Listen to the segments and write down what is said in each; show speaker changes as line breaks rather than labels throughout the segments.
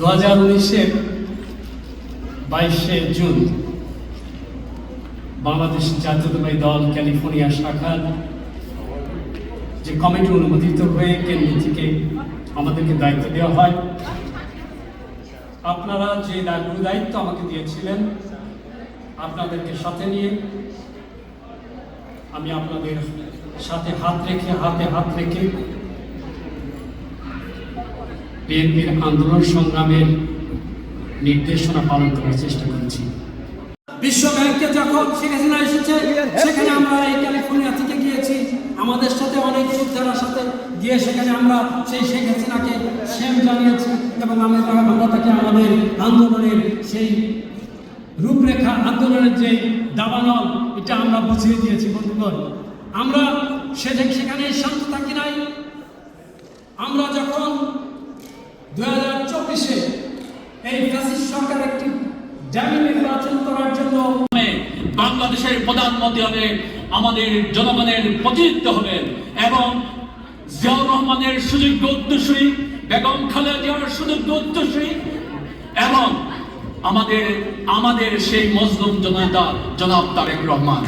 উনিশের বাইশে জুন বাংলাদেশ জাতীয়তাবাদী দল ক্যালিফোর্নিয়া শাখার যে কমিটি অনুমোদিত হয়ে কেন্দ্র থেকে আমাদেরকে দায়িত্ব দেওয়া হয়। আপনারা যে দায়- দায়িত্ব আমাকে দিয়েছিলেন, আপনাদেরকে সাথে নিয়ে আমি আপনাদের সাথে হাত রেখে, হাতে হাত রেখে বিএনপির আন্দোলন সংগ্রামের নির্দেশনা পালন করার চেষ্টা করেছি। বিশ্ব ব্যাংকে যখন শেখ হাসিনা এসেছে, সেখানে আমরা এই ক্যালিফোর্নিয়া থেকে গিয়েছি। আমাদের সাথে অনেক যোদ্ধার সাথে গিয়ে সেখানে আমরা সেই শেখ হাসিনাকে সেম জানিয়েছি এবং আমরা আমরা তাকে আমাদের আন্দোলনের সেই রূপরেখা, আন্দোলনের যে দাবানল, এটা আমরা বুঝিয়ে দিয়েছি, বন্ধুগণ। আমরা সেখানে শান্ত থাকি নাই। আমরা যখন দু চব্বিশে এই ফ্যাসিস্ট সরকার একটি ডামি নির্বাচন করার জন্য
বাংলাদেশের প্রধানমন্ত্রী হবে আমাদের জনগণের প্রতিনিধিত্ব হবেন এবং জিয়াউর রহমানের সুযোগ্য উত্তরসূরি, বেগম খালেদা জিয়ার সুযোগ্য উত্তরসূরি এবং আমাদের আমাদের সেই মজলুম জনতা জনাব তারেক রহমান।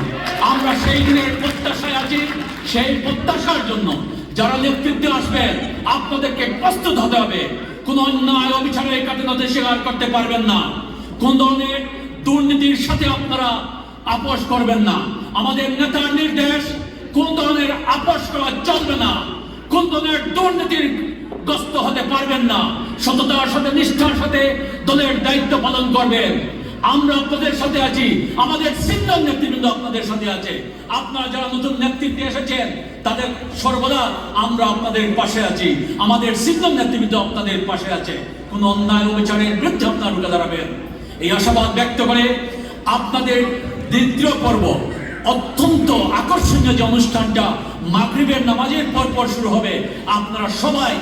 আমরা সেই দিনের প্রত্যাশায় আছি, সেই প্রত্যাশার জন্য যারা নেতৃত্বে আসবেন, আপনাদেরকে প্রস্তুত হতে হবে। কোন অন্যায় অবিচারের কাঠিনতে স্বীকার করতে পারবেন না। কোন ধরনের দুর্নীতির সাথে আপনারা আপোষ করবেন না। আমাদের নেতার নির্দেশ, কোন ধরনের আপোষ করা চলবে না। কোন ধরনের দুর্নীতির গ্রস্ত হতে পারবেন না। সততার সাথে, নিষ্ঠার সাথে দলের দায়িত্ব পালন করবেন। আমরা আপনাদের সাথে আছি। আমাদের সিনিয়র নেতৃবৃন্দ আপনাদের সাথে আছে। আপনারা যারা নতুন নেতৃত্বে এসেছেন, তাদের সর্বদা আমরা আপনাদের পাশে আছি। আমাদের সিনিয়র নেতৃবৃন্দ আপনাদের পাশে আছে। কোন অন্যায় অবিচারের বিরুদ্ধে আপনারা রুখে দাঁড়াবেন। এই আশাবাদ ব্যক্ত করে আপনাদের দ্বিতীয় পর্ব, অত্যন্ত আকর্ষণীয় যে অনুষ্ঠানটা মাগরিবের নামাজের পর পর শুরু হবে। আপনারা সবাই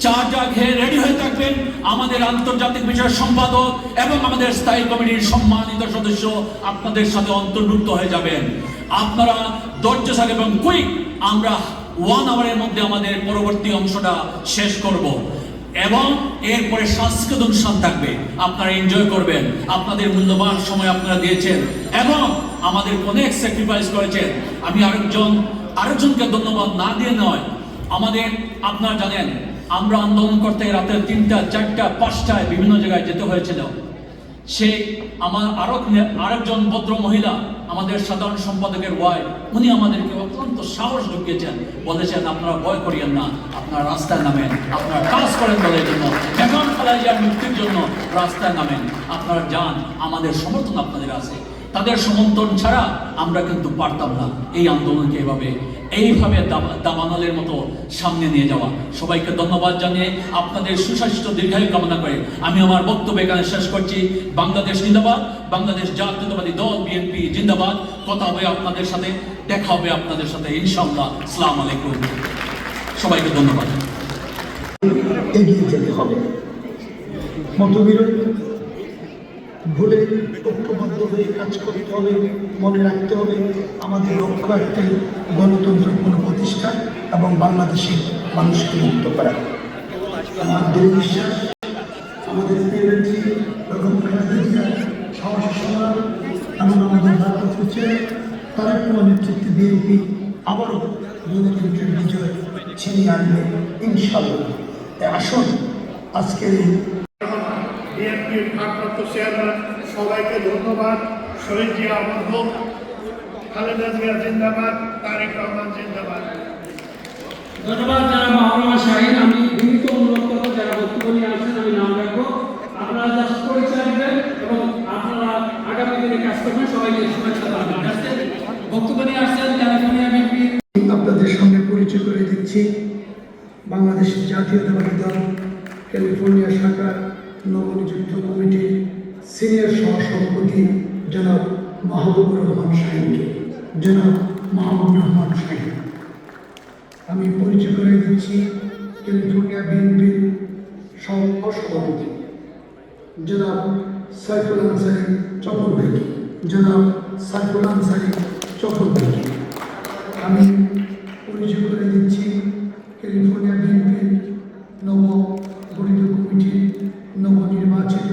চা চা খেয়ে রেডি হয়ে থাকবেন। আমাদের আন্তর্জাতিক বিষয় সম্পাদক এবং আমাদের স্থায়ী কমিটির সম্মানিত সদস্য আপনাদের সাথে অন্তর্ভুক্ত হয়ে যাবেন। আপনারা ধৈর্যশালী এবং কুইক আমরা ওয়ান আওয়ারের মধ্যে আমাদের পরবর্তী অংশটা শেষ করব। এবং এরপরে সাংস্কৃতিক অনুষ্ঠান থাকবে। আপনারা এনজয় করবেন। আপনাদের মূল্যবান সময় আপনারা দিয়েছেন। এবং আমাদের অনেক স্যাক্রিফাইস করেছেন। আমি আরেকজন, আরেকজনকে ধন্যবাদ না দিয়ে নয়। আমাদের, আপনারা জানেন আমরা আন্দোলন করতে রাতে তিনটা, চারটা, পাঁচটায় বিভিন্ন জায়গায় যেতে হয়েছিল। সে আমার আরও আরেকজন ভদ্র মহিলা, আমাদের সাধারণ সম্পাদকের ওয়াই উনি আমাদেরকে অত্যন্ত সাহস ঢুকিয়েছেন বলেছেন, আপনারা ভয় করিয়েন না, আপনারা রাস্তায় নামেন, আপনারা কাজ করেন দলের জন্য বেগম খালাইয়ার মুক্তির জন্য রাস্তায় নামেন। আপনারা যান, আমাদের সমর্থন আপনাদের আছে। তাদের সমর্থন ছাড়া আমরা কিন্তু পারতাম না। এই আন্দোলনকে এভাবে এইভাবে দাবা- দাবানলের মতো সামনে নিয়ে যাওয়া। সবাইকে ধন্যবাদ জানিয়ে আপনাদের সুস্বাস্থ্য দীর্ঘায়ু কামনা করে আমি আমার বক্তব্য এখানে শেষ করছি। বাংলাদেশ জিন্দাবাদ, বাংলাদেশ জাতীয়তাবাদী দল, বিএনপি জিন্দাবাদ। কথা হবে আপনাদের সাথে, দেখা হবে আপনাদের সাথে, ইনশাআল্লাহ। আসসালামু আলাইকুম। সবাইকে ধন্যবাদ।
এগিয়ে যেতে হবে। মতবিরোধ ভুলে ঐক্যবদ্ধ হয়ে কাজ করতে হবে, মনে রাখতে হবে আমাদের লক্ষ্য একটি গণতন্ত্রপূর্ণ প্রতিষ্ঠা এবং বাংলাদেশের মানুষকে মুক্ত করা। আমার দৃঢ় বিশ্বাস, আমাদের আমাদের নেতৃত্বে বিএনপি আবারও বিজয় ছিনিয়ে আনবে ইনশাল্লাহ আসুন, আজকের এই
চেয়ারম্যান, সবাইকে ধন্যবাদ। শহীদ জিয়া অমর হোক, খালেদা জিয়া জিন্দাবাদ, তারেক রহমান জিন্দাবাদ।
ধন্যবাদ যারা মহারমা শাহিন, আমি বিনীত অনুরোধ করব, যারা বক্তব্য নিয়ে আসছেন, আমি নাম রাখব। আপনারা জাস্ট পরিচয় দেবেন এবং আপনারা আগামী দিনে কাজ করবেন, সবাইকে শুভেচ্ছা জানাবেন। বক্তব্য নিয়ে
সহসভাপতি জনাব মাহবুবুর রহমান শাহিনকে জনাব মাহবুবুর রহমান শাহিন আমি পরিচয় করে দিচ্ছি ক্যালিফোর্নিয়া বিএনপির সহসভাপতি জনাব সাইফুল আনসারি চক্রবর্তী। জনাব সাইফুল আনসারি চক্রবর্তী। আমি পরিচয় করে দিচ্ছি ক্যালিফোর্নিয়া বিএনপির নব গঠিত কমিটির নবনির্বাচিত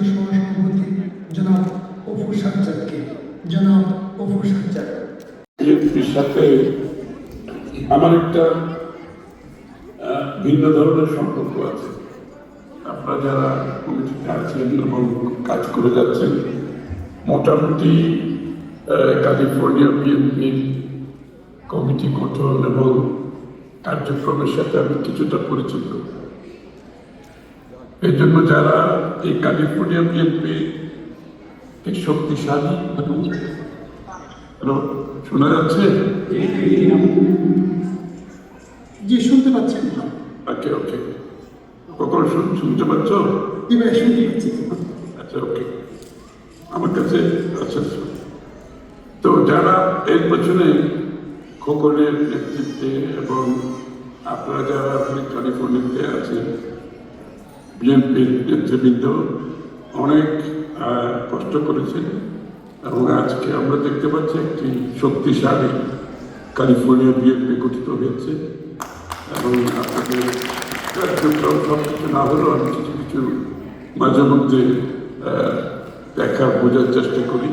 অপু সাজ্জাদকে জনাব অপু সাজ্জাদ
বিএনপির সাথে আমার একটা ভিন্ন ধরনের সম্পর্ক আছে। আপনারা যারা কমিটিতে আছেন এবং কাজ করে যাচ্ছেন, মোটামুটি ক্যালিফোর্নিয়া বিএনপির কমিটি গঠন এবং কার্যক্রমের সাথে আমি কিছুটা পরিচিত। এই জন্য যারা এই ক্যালিফোর্নিয়া বিএনপি শক্তিশালী হ্যালো শোনা যাচ্ছে?
যে শুনতে পাচ্ছেন
ওকে ওকে। কখন শুন- শুনতে পাচ্ছ?
শুনতে পাচ্ছি।
আচ্ছা ওকে। আমার কাছে আচ্ছা আচ্ছা। তো যারা এর পেছনে খোকনের নেতৃত্বে এবং আপনারা যারা আপনি ক্যালিফোর্নিয়াতে আছেন বিএনপির নেতৃবৃন্দ অনেক কষ্ট করেছেন। এবং আজকে আমরা দেখতে পাচ্ছি একটি শক্তিশালী ক্যালিফোর্নিয়া বিএনপি গঠিত হয়েছে। এবং আপনাদের কার্যক্রম সব কিছু না হলেও আমি কিছু কিছু মাঝে মধ্যে দেখার, বোঝার চেষ্টা করি।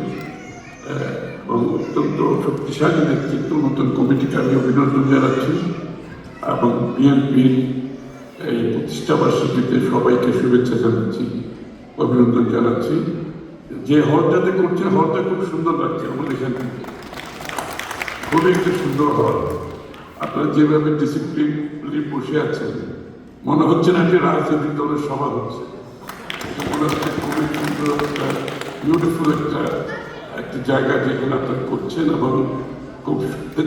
এবং অত্যন্ত শক্তিশালী নেতৃত্ব, নতুন কমিটিকে আমি অভিনন্দন জানাচ্ছি। এবং বিএনপির এই প্রতিষ্ঠাবার্ষিকীতে সবাইকে শুভেচ্ছা জানাচ্ছি, অভিনন্দন জানাচ্ছি। যে হলটাতে করছে হলটা খুব সুন্দর লাগছে আমাদের এখানে। খুবই একটি সুন্দর হল আপনারা যেভাবে ডিসিপ্লিনলি বসে আছেন, মনে হচ্ছে না যে রাজনৈতিক দলের সভা হচ্ছে। মনে হচ্ছে খুবই সুন্দর একটা বিউটিফুল একটা একটা জায়গা যেখানে আপনারা করছেন এবং খুব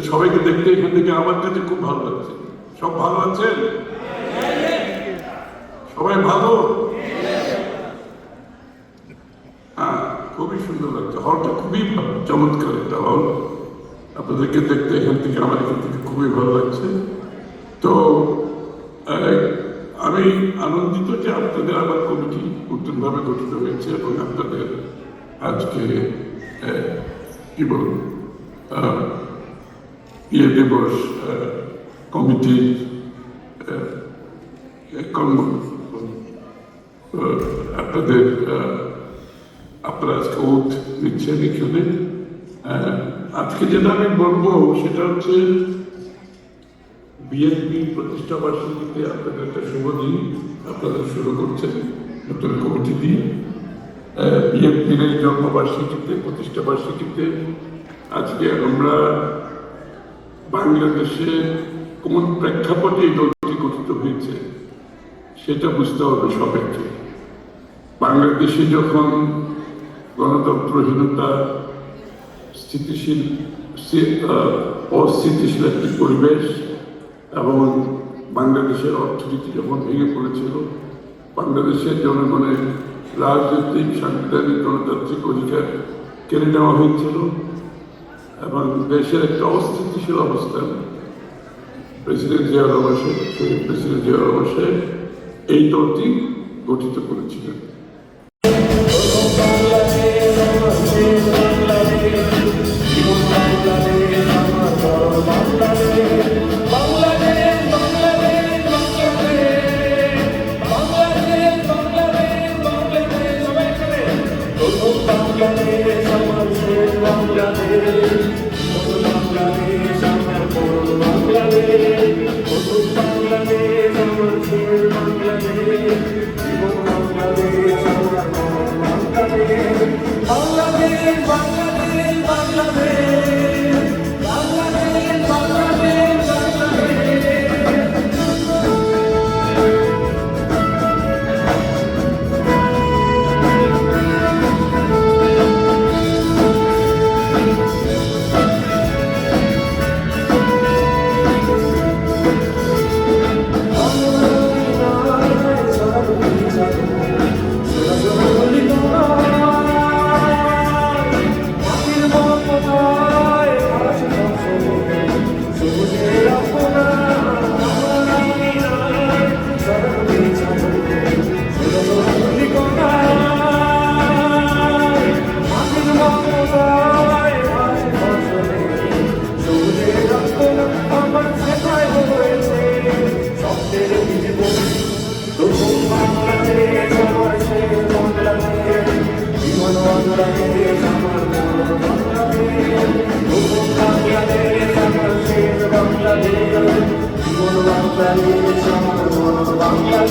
সবাইকে দেখতে এখান থেকে আমার কাছে খুব ভালো লাগছে। সব ভালো আছেন? সবাই ভালো হ্যাঁ খুবই সুন্দর লাগছে। হলটা খুবই চমৎকার একটা হল আপনাদেরকে দেখতে এখান থেকে আমার এখান থেকে খুবই ভালো লাগছে। তো আমি আনন্দিত যে আপনাদের আমার কমিটি নতুনভাবে গঠিত হয়েছে এবং আপনাদের আজকে কি আহ, ইয়ে দিবস কমিটির আপনাদের আপনারা আজকে ওত নিচ্ছেন এখানে আজকে যেটা আমি বলব, সেটা হচ্ছে বিএনপি প্রতিষ্ঠা বার্ষিকীতে আপনাদের একটা শুভ দিন। আপনাদের শুরু করছেন নতুন কমিটি দিয়ে বিএনপির এই জন্মবার্ষিকীতে প্রতিষ্ঠা বার্ষিকীতে আজকে আমরা বাংলাদেশে কোন প্রেক্ষাপটে এই দলটি গঠিত হয়েছে, সেটা বুঝতে হবে সবাইকে। বাংলাদেশে যখন গণতন্ত্রহীনতা, স্থিতিশীল অস্থিতিশীল একটি পরিবেশ এবং বাংলাদেশের অর্থনীতি যখন ভেঙে পড়েছিল, বাংলাদেশের জনগণের রাজনৈতিক, সাংবিধানিক, গণতান্ত্রিক অধিকার কেড়ে নেওয়া হয়েছিল এবং দেশের একটা অস্থিতিশীল অবস্থান প্রেসিডেন্ট জিয়া রহমান প্রেসিডেন্ট জিয়া রহমান সাহেব এই দলটি গঠিত করেছিলেন।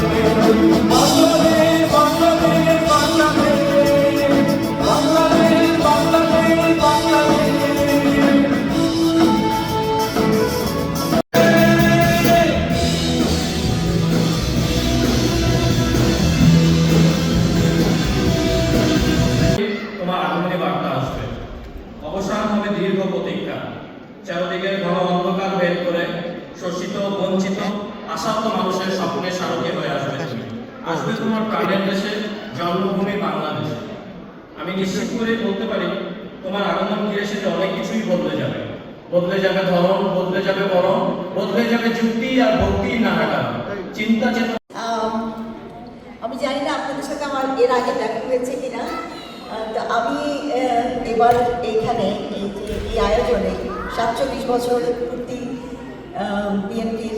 তোমার আশান্ত মানুষের স্বপ্নের সারথী হয়ে আসবে আসবে তোমার প্রাণের দেশে, জন্মভূমি বাংলাদেশে। আমি নিশ্চিত করে বলতে পারি, তোমার আগমন ঘিরে সেটা অনেক কিছুই বদলে যাবে। বদলে যাবে ধরন, বদলে যাবে বরণ, বদলে যাবে যুক্তি আর ভক্তির নানাটা চিন্তা চেতনা
আমি জানি না আপনাদের সাথে আমার এর আগে দেখা হয়েছে কিনা। আমি এবার এইখানে এই যে এই আয়োজনে সাতচল্লিশ বছর পূর্তি বিএনপির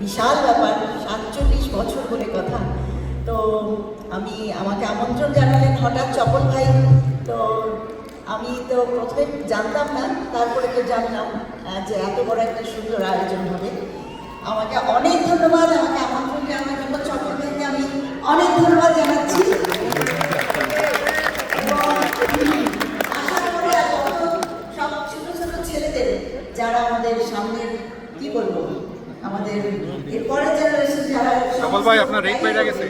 বিশাল ব্যাপার, সাতচল্লিশ বছর বলে কথা। তো আমি, আমাকে আমন্ত্রণ জানালেন হঠাৎ চপল ভাই। তো আমি তো প্রথমে জানতাম না, তারপরে তো জানলাম যে এত বড় একটা সুন্দর আয়োজন হবে। আমাকে অনেক ধন্যবাদ, আমাকে আমন্ত্রণ জানানোর জন্য চট্টগ্রাম থেকে আমি অনেক ধন্যবাদ জানাচ্ছি। যারা আমাদের সামনের, কি বলব, আমাদের এরপরের এসে যারা
কমল ভাই, আপনার রেট বেড়ে গেছে।